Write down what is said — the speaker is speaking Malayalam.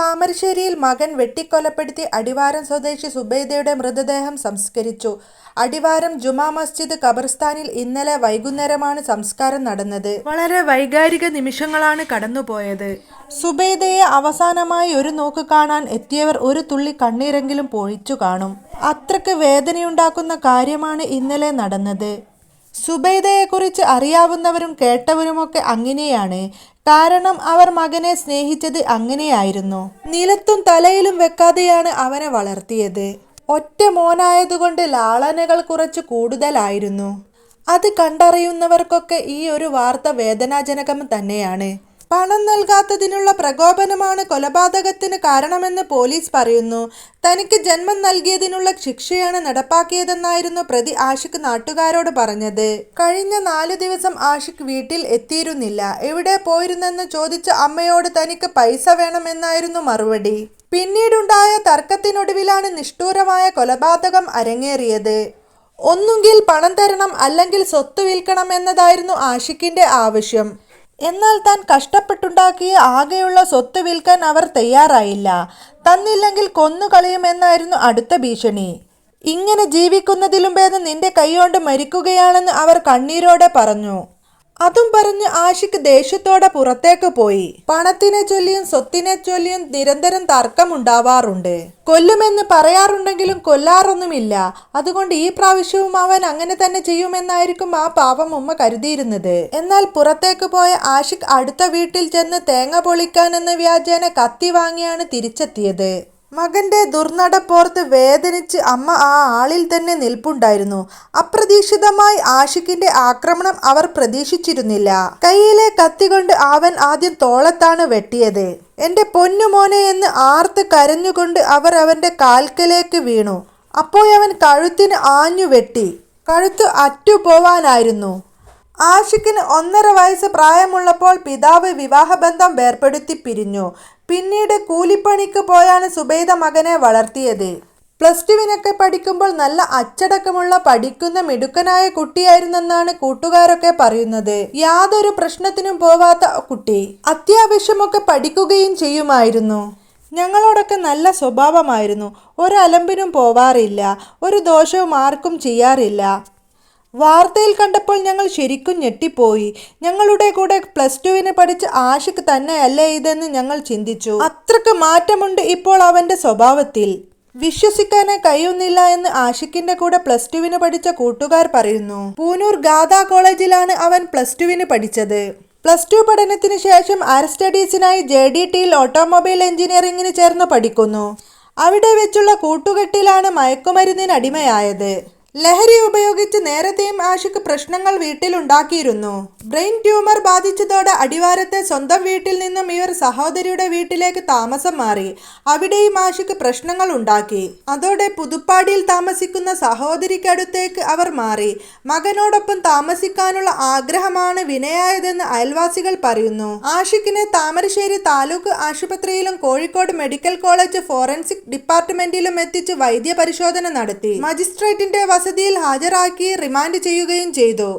താമരശ്ശേരിയിൽ മകൻ വെട്ടിക്കൊലപ്പെടുത്തി അടിവാരം സ്വദേശി സുബൈദയുടെ മൃതദേഹം സംസ്കരിച്ചു. അടിവാരം ജുമാ മസ്ജിദ് ഖബർസ്ഥാനിൽ ഇന്നലെ വൈകുന്നേരമാണ് സംസ്കാരം നടന്നത്. വളരെ വൈകാരിക നിമിഷങ്ങളാണ് കടന്നുപോയത്. സുബൈദയെ അവസാനമായി ഒരു നോക്ക് കാണാൻ എത്തിയവർ ഒരു തുള്ളി കണ്ണീരെങ്കിലും പൊഴിച്ചു കാണും. അത്രയ്ക്ക് വേദനയുണ്ടാക്കുന്ന കാര്യമാണ് ഇന്നലെ നടന്നത്. സുബൈദയെക്കുറിച്ച് അറിയാവുന്നവരും കേട്ടവരുമൊക്കെ അങ്ങനെയാണ്. കാരണം അവർ മകനെ സ്നേഹിച്ചത് അങ്ങനെയായിരുന്നു. നിലത്തും തലയിലും വെക്കാതെയാണ് അവനെ വളർത്തിയത്. ഒറ്റ മോനായതുകൊണ്ട് ലാളനകൾ കുറച്ച് കൂടുതലായിരുന്നു. അത് കണ്ടറിയുന്നവർക്കൊക്കെ ഈ ഒരു വാർത്ത വേദനാജനകം തന്നെയാണ്. പണം നൽകാത്തതിനുള്ള പ്രകോപനമാണ് കൊലപാതകത്തിന് കാരണമെന്ന് പോലീസ് പറയുന്നു. തനിക്ക് ജന്മം നൽകിയതിനുള്ള ശിക്ഷയാണ് നടപ്പാക്കിയതെന്നായിരുന്നു പ്രതി ആഷിക് നാട്ടുകാരോട് പറഞ്ഞത്. കഴിഞ്ഞ നാലു ദിവസം ആഷിക് വീട്ടിൽ എത്തിയിരുന്നില്ല. എവിടെ പോയിരുന്നെന്ന് ചോദിച്ച അമ്മയോട് തനിക്ക് പൈസ വേണമെന്നായിരുന്നു മറുപടി. പിന്നീടുണ്ടായ തർക്കത്തിനൊടുവിലാണ് നിഷ്ഠൂരമായ കൊലപാതകം അരങ്ങേറിയത്. ഒന്നുകിൽ പണം തരണം അല്ലെങ്കിൽ സ്വത്ത് വിൽക്കണം എന്നതായിരുന്നു ആഷിക്കിന്റെ ആവശ്യം. എന്നാൽ താൻ കഷ്ടപ്പെട്ടുണ്ടാക്കിയ ആകെയുള്ള സ്വത്ത് വിൽക്കാൻ അവർ തയ്യാറായില്ല. തന്നില്ലെങ്കിൽ കൊന്നുകളയുമെന്നായിരുന്നു അടുത്ത ഭീഷണി. ഇങ്ങനെ ജീവിക്കുന്നതിലും ഭേദം നിന്റെ കൈകൊണ്ട് മരിക്കുകയാണെന്ന് അവർ കണ്ണീരോടെ പറഞ്ഞു. അതും പറഞ്ഞ് ആഷിക്ക് ദേഷ്യത്തോടെ പുറത്തേക്ക് പോയി. പണത്തിനെ ചൊല്ലിയും സ്വത്തിനെ ചൊല്ലിയും നിരന്തരം തർക്കമുണ്ടാവാറുണ്ട്. കൊല്ലുമെന്ന് പറയാറുണ്ടെങ്കിലും കൊല്ലാറൊന്നുമില്ല. അതുകൊണ്ട് ഈ പ്രാവശ്യവും അവൻ അങ്ങനെ തന്നെ ചെയ്യുമെന്നായിരിക്കും ആ പാവം ഉമ്മ കരുതിയിരുന്നത്. എന്നാൽ പുറത്തേക്ക് പോയ ആഷിഖ് അടുത്ത വീട്ടിൽ ചെന്ന് തേങ്ങ പൊളിക്കാനെന്ന വ്യാജേന കത്തി വാങ്ങിയാണ് തിരിച്ചെത്തിയത്. മകന്റെ ദുർനടപ്പോർത്ത് വേദനിച്ച് അമ്മ ആ ആളിൽ തന്നെ നിൽപ്പുണ്ടായിരുന്നു. അപ്രതീക്ഷിതമായി ആഷിഖിന്റെ ആക്രമണം അവർ പ്രതീക്ഷിച്ചിരുന്നില്ല. കയ്യിലെ കത്തി കൊണ്ട് അവൻ ആദ്യം തോളത്താണ് വെട്ടിയത്. എന്റെ പൊന്നുമോനെ എന്ന് ആർത്ത് കരഞ്ഞുകൊണ്ട് അവർ അവന്റെ കാൽക്കലേക്ക് വീണു. അപ്പോഴവൻ കഴുത്തിന് ആഞ്ഞു വെട്ടി കഴുത്ത് അറ്റുപോവാനായിരുന്നു. ആഷിഖിന് ഒന്നര വയസ്സ് പ്രായമുള്ളപ്പോൾ പിതാവ് വിവാഹബന്ധം വേർപ്പെടുത്തി പിരിഞ്ഞു. പിന്നീട് കൂലിപ്പണിക്ക് പോയാണ് സുബൈദ മകനെ വളർത്തിയത്. പ്ലസ് ടുവിനൊക്കെ പഠിക്കുമ്പോൾ നല്ല അച്ചടക്കമുള്ള പഠിക്കുന്ന മിടുക്കനായ കുട്ടിയായിരുന്നെന്നാണ് കൂട്ടുകാരൊക്കെ പറയുന്നത്. യാതൊരു പ്രശ്നത്തിനും പോവാത്ത കുട്ടി. അത്യാവശ്യമൊക്കെ പഠിക്കുകയും ചെയ്യുമായിരുന്നു. ഞങ്ങളോടൊക്കെ നല്ല സ്വഭാവമായിരുന്നു. ഒരലമ്പിനും പോവാറില്ല. ഒരു ദോഷവും ആർക്കും ചെയ്യാറില്ല. വാർത്തയിൽ കണ്ടപ്പോൾ ഞങ്ങൾ ശരിക്കും ഞെട്ടിപ്പോയി. ഞങ്ങളുടെ കൂടെ പ്ലസ് ടുവിന് പഠിച്ച ആഷിഖ് തന്നെയല്ലേ ഇതെന്ന് ഞങ്ങൾ ചിന്തിച്ചു. അത്രയ്ക്ക് മാറ്റമുണ്ട് ഇപ്പോൾ അവന്റെ സ്വഭാവത്തിൽ. വിശ്വസിക്കാനേ കഴിയുന്നില്ല എന്ന് ആഷിക്കിന്റെ കൂടെ പ്ലസ് ടുവിന് പഠിച്ച കൂട്ടുകാർ പറയുന്നു. പൂനൂർ ഗാഥ കോളേജിലാണ് അവൻ പ്ലസ് ടുവിന് പഠിച്ചത്. പ്ലസ് ടു പഠനത്തിന് ശേഷം ഹയർ സ്റ്റഡീസിനായി ജെ ഡി ടിയിൽ ഓട്ടോമൊബൈൽ എഞ്ചിനീയറിംഗിന് ചേർന്ന് പഠിക്കുന്നു. അവിടെ വെച്ചുള്ള കൂട്ടുകെട്ടിലാണ് മയക്കുമരുന്നിന് അടിമയായത്. ലഹരി ഉപയോഗിച്ച് നേരത്തെയും ആഷിക്ക് പ്രശ്നങ്ങൾ വീട്ടിലുണ്ടാക്കിയിരുന്നു. ബ്രെയിൻ ട്യൂമർ ബാധിച്ചതോടെ അടിവാരത്തെ സ്വന്തം വീട്ടിൽ നിന്നും ഇവർ സഹോദരിയുടെ വീട്ടിലേക്ക് താമസം മാറി. അവിടെയും ആഷിക്ക് പ്രശ്നങ്ങൾ ഉണ്ടാക്കി. അതോടെ പുതുപ്പാടിയിൽ താമസിക്കുന്ന സഹോദരിക്കടുത്തേക്ക് അവർ മാറി. മകനോടൊപ്പം താമസിക്കാനുള്ള ആഗ്രഹമാണ് വിനയായതെന്ന് അയൽവാസികൾ പറയുന്നു. ആഷിഖിനെ താമരശ്ശേരി താലൂക്ക് ആശുപത്രിയിലും കോഴിക്കോട് മെഡിക്കൽ കോളേജ് ഫോറൻസിക് ഡിപ്പാർട്ട്മെന്റിലും എത്തിച്ച് വൈദ്യപരിശോധന നടത്തി. മജിസ്ട്രേറ്റിന്റെ വസതിയിൽ ഹാജരാക്കി റിമാൻഡ് ചെയ്യുകയും ചെയ്തു